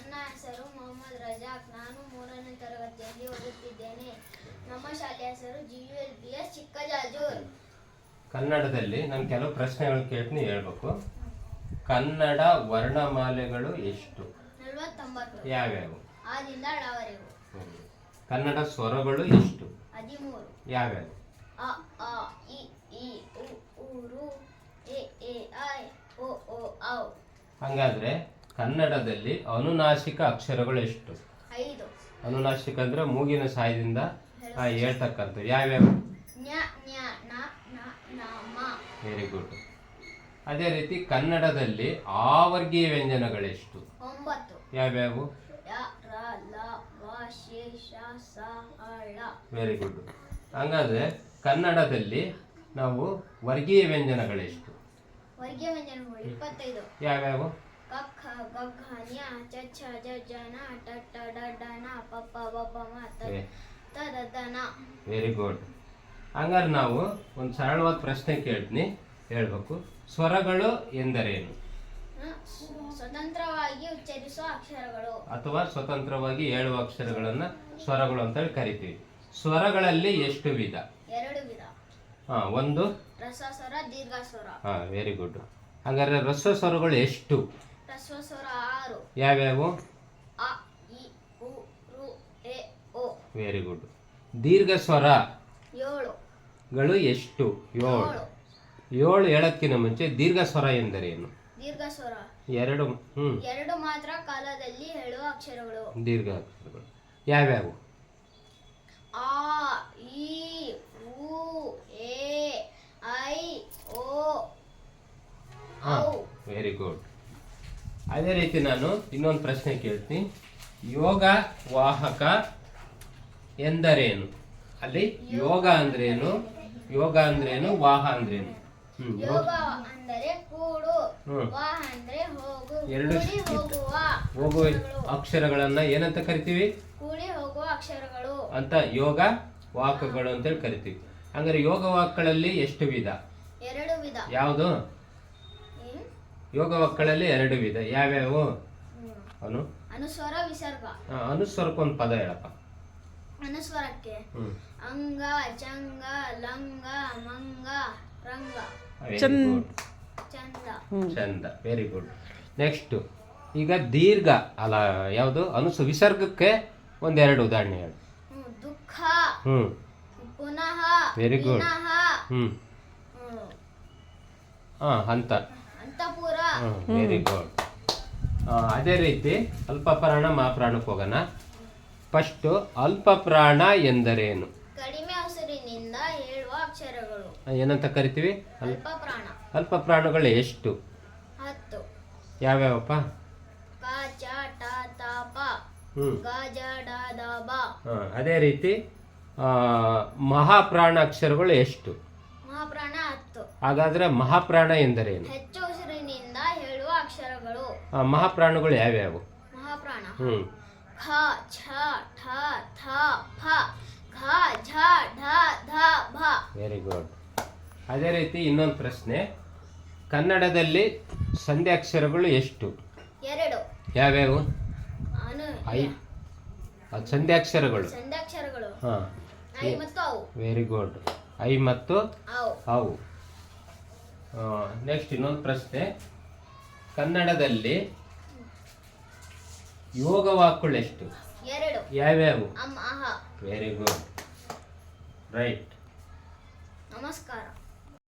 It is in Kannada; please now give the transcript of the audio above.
ನನ್ನ ಹೆಸರು ಮೊಹಮ್ಮದ್ ರಜಾಕ್. ನಾನು ಮೂರನೇ ತರಗತಿಯಲ್ಲಿ ಓದುತ್ತಿದ್ದೇನೆ. ನಮ್ಮ ಶಾಲೆಯ ಹೆಸರು G U L B S Chikkajajur. ಕನ್ನಡದಲ್ಲಿ ನಾನು ಕೆಲವು ಪ್ರಶ್ನೆಗಳು ಕೇಳ್ತೀನಿ ಹೇಳ್ಬೇಕು. ಕನ್ನಡ ವರ್ಣಮಾಲೆಗಳು ಎಷ್ಟು? ನಲವತ್ತೊಂಬತ್ತು. ಯಾವ್ಯಾವು? ಆದಿಂದ ಡವರೆಗೂ ಹ್ಮ್. ಕನ್ನಡ ಸ್ವರಗಳು ಎಷ್ಟು? ಹದಿಮೂರು. ಯಾವ್ಯಾವು? ಅ ಆ ಇ ಈ ಉ ಊರು ಎ ಎ ಐ ಓ ಓ ಔ. ಹಂಗಾದ್ರೆ ಕನ್ನಡದಲ್ಲಿ ಅನುನಾಸಿಕ ಅಕ್ಷರಗಳು ಎಷ್ಟು? ಅನುನಾಸಿಕ ಅಂದ್ರೆ ಮೂಗಿನ ಸಹಾಯದಿಂದ ಹೇಳ್ತಕ್ಕಂಥ ಯಾವ್ಯಾವ? ವೆರಿ ಗುಡ್ ಅದೇ ರೀತಿ ಕನ್ನಡದಲ್ಲಿ ಆವರ್ಗೀಯ ವ್ಯಂಜನಗಳೆಷ್ಟು? ಯಾವ್ಯಾವು? ವೆರಿ ಗುಡ್ ಹಂಗಾದ್ರೆ ಕನ್ನಡದಲ್ಲಿ ನಾವು ವರ್ಗೀಯ ವ್ಯಂಜನಗಳೆಷ್ಟು? ವರ್ಗೀಯ ವ್ಯಂಜನಗಳು ಇಪ್ಪತ್ತೈದು. ಯಾವ್ಯಾವು? ಕಖ ಗಘ ನ್ಯ ಚ ಛ ಜ ಜ ನ ಟ ಟ ಡ ಡ ನ ಪ ಪ ಬ ಬ ಮ ತ ತ ದ ದ ನ. ವೆರಿ ಗುಡ್ ಹಂಗಾರೆ ನಾವು ಒಂದು ಸರಳವಾದ ಪ್ರಶ್ನೆ ಕೇಳ್ತೀನಿ. ಹೇಳ್ಬೇಕು. ಸ್ವರಗಳು ಎಂದರೇನು? ಸ್ವತಂತ್ರವಾಗಿ ಉಚ್ಚರಿಸುವ ಅಕ್ಷರಗಳು. ಅಥವಾ ಸ್ವತಂತ್ರವಾಗಿ ಹೇಳುವ ಅಕ್ಷರಗಳನ್ನ ಸ್ವರಗಳು ಅಂತ ಹೇಳಿ ಕರಿತೀವಿ. ಸ್ವರಗಳಲ್ಲಿ ಎಷ್ಟು ವಿಧ? ಎರಡು ವಿಧ. ಹಾ ಒಂದು? ರಸ ಸ್ವರ ದೀರ್ಘ ಸ್ವರ. ಹಾ ವೆರಿ ಗುಡ್ ಹಂಗಾರೆ ರಸ ಸ್ವರಗಳು ಎಷ್ಟು? ರಸ್ವಸ್ವರ ಆರು. ಯಾವ್ಯಾವು ಅ ಇ ಉ ರು ಎ ಓ. ವೆರಿ ಗುಡ್ ದೀರ್ಘ ಸ್ವರ. ಏಳು. ಎಷ್ಟು? ಏಳು. ಏಳು. ಹೇಳಕ್ಕಿಂತ ಮುಂಚೆ ದೀರ್ಘ ಸ್ವರ ಎಂದರೇನು? ದೀರ್ಘ ಸ್ವರ. ಎರಡು ಹ್ಮ್. ಎರಡು ಮಾತ್ರ ಕಾಲದಲ್ಲಿ ಹೇಳುವ ಅಕ್ಷರಗಳು. ದೀರ್ಘ ಅಕ್ಷರಗಳು. ಯಾವ್ಯಾವು ಆ ಇ ಉ ಎ ಐ ಓ ಔ. ವೆರಿ ಗುಡ್ ಅದೇ ರೀತಿ ನಾನು ಇನ್ನೊಂದು ಪ್ರಶ್ನೆ ಕೇಳ್ತೀನಿ. ಯೋಗ ವಾಹಕ ಎಂದರೇನು? ಅಲ್ಲಿ ಯೋಗ ಅಂದ್ರೇನು? ಯೋಗ ಅಂದ್ರೇನು? ವಾಹ ಅಂದ್ರೇನು? ಹ್ಮ್ ಯೋಗ ಯೋಗ. ಅಂದರೆ ಕೂಡು ಹ್ಮ್. ವಾಹ ಅಂದ್ರೆ ಹೋಗು ಎರಡು ಕೂಡಿ ಹೋಗುವ ಹೋಗುವ ಅಕ್ಷರಗಳು. ಅಕ್ಷರಗಳನ್ನ ಏನಂತ ಕರಿತೀವಿ? ಕೂಡಿ ಹೋಗುವ ಅಕ್ಷರಗಳು. ಅಂತ ಯೋಗ ವಾಹಕಗಳು ಅಂತೇಳಿ ಕರಿತೀವಿ. ಹಂಗಾರೆ ಯೋಗ ವಾಕ್ಗಳಲ್ಲಿ ಎಷ್ಟು ವಿಧ? ಎರಡು ವಿಧ. ಯಾವುದು? ಯೋಗ ಮಕ್ಕಳಲ್ಲಿ ಎರಡು ವಿಧ. ಯಾವ್ಯಾವು. ಅನು ಅನುಸ್ವರ ವಿಸರ್ಗ. ಆ, ಅನುಸ್ವರಕ್ಕೊಂದು ಪದ ಹೇಳಪ್ಪ. ಅನುಸ್ವರಕ್ಕೆ. ಹ್ಮ್. ಅಂಗ ಚಂಗ ಲಂಗ ಮಂಗ ರಂಗ. ವೆರಿ ಗುಡ್ ಚಂದ. ಚಂದ. ವೆರಿ ಗುಡ್ ನೆಕ್ಸ್ಟ್ ಈಗ ದೀರ್ಘ. ಅಲ್ಲ ಯಾವುದು? ಅನುಸು ವಿಸರ್ಗಕ್ಕೆ ಒಂದೆರಡು ಉದಾಹರಣೆ ಹೇಳಿ. ಹ್ಮ್. ದುಃಖ. ಹ್ಮ್. ಪುನಃ ವೆರಿ ಗುಡ್ ಹ್ಮ್. ಹ್ಮ್. ಹಾ ಹ್ಮ್ ವೆರಿ ಗುಡ್ ಅದೇ ರೀತಿ ಅಲ್ಪ ಪ್ರಾಣ ಮಹಾಪ್ರಾಣಕ್ಕೆ ಹೋಗೋಣ. ಫಸ್ಟ್ ಅಲ್ಪ ಪ್ರಾಣ ಎಂದರೇನು? ಕಡಿಮೆ ಹೇಳುವ ಅಕ್ಷರಗಳು. ಏನಂತ ಕರಿತೀವಿ? ಅಲ್ಪ ಪ್ರಾಣ ಅಲ್ಪ ಪ್ರಾಣಗಳು ಎಷ್ಟು? ಹತ್ತು. ಯಾವ್ಯಾವಪ್ಪ? ಕ ಚ ಟ ತ ಪ. ಹ್ಮ್. ಗ ಜ ಡ ದ ಬ. ಅದೇ ರೀತಿ ಆ, ಮಹಾಪ್ರಾಣ ಅಕ್ಷರಗಳು ಎಷ್ಟು? ಮಹಾಪ್ರಾಣ ಹತ್ತು. ಹಾಗಾದ್ರೆ ಮಹಾಪ್ರಾಣ ಎಂದರೇನು? ಹೆಚ್ಚು ಉಸಿರಿನಿಂದ ಹೇಳುವ ಅಕ್ಷರಗಳು ಆ, ಮಹಾಪ್ರಾಣಗಳು ಯಾವ್ಯಾವು? ಮಹಾಪ್ರಾಣ. ಹ್ಮ್. ಖ ಛ ಠ ಥ ಫ ಘ ಝ ಢ ಧ ಭ. ವೆರಿ ಗುಡ್ ಅದೇ ರೀತಿ ಇನ್ನೊಂದು ಪ್ರಶ್ನೆ. ಕನ್ನಡದಲ್ಲಿ ಸಂಧ್ಯಾಕ್ಷರಗಳು ಎಷ್ಟು? ಎರಡು. ಯಾವ್ಯಾವು? ಅನು ಐ. ಸಂಧ್ಯಾಕ್ಷರಗಳು. ಸಂಧ್ಯಾಕ್ಷರಗಳು. ಹಾ. ಐ ಮತ್ತು ಅವು. ವೆರಿ ಗುಡ್ ಐ ಮತ್ತು ಅವು. ನೆಕ್ಸ್ಟ್ ಇನ್ನೊಂದು ಪ್ರಶ್ನೆ. ಕನ್ನಡದಲ್ಲಿ ಯೋಗವಾಕುಗಳು ಎಷ್ಟು ಎರಡು. ಯಾವ್ಯಾವು? ವೆರಿ ಗುಡ್ ರೈಟ್ ನಮಸ್ಕಾರ.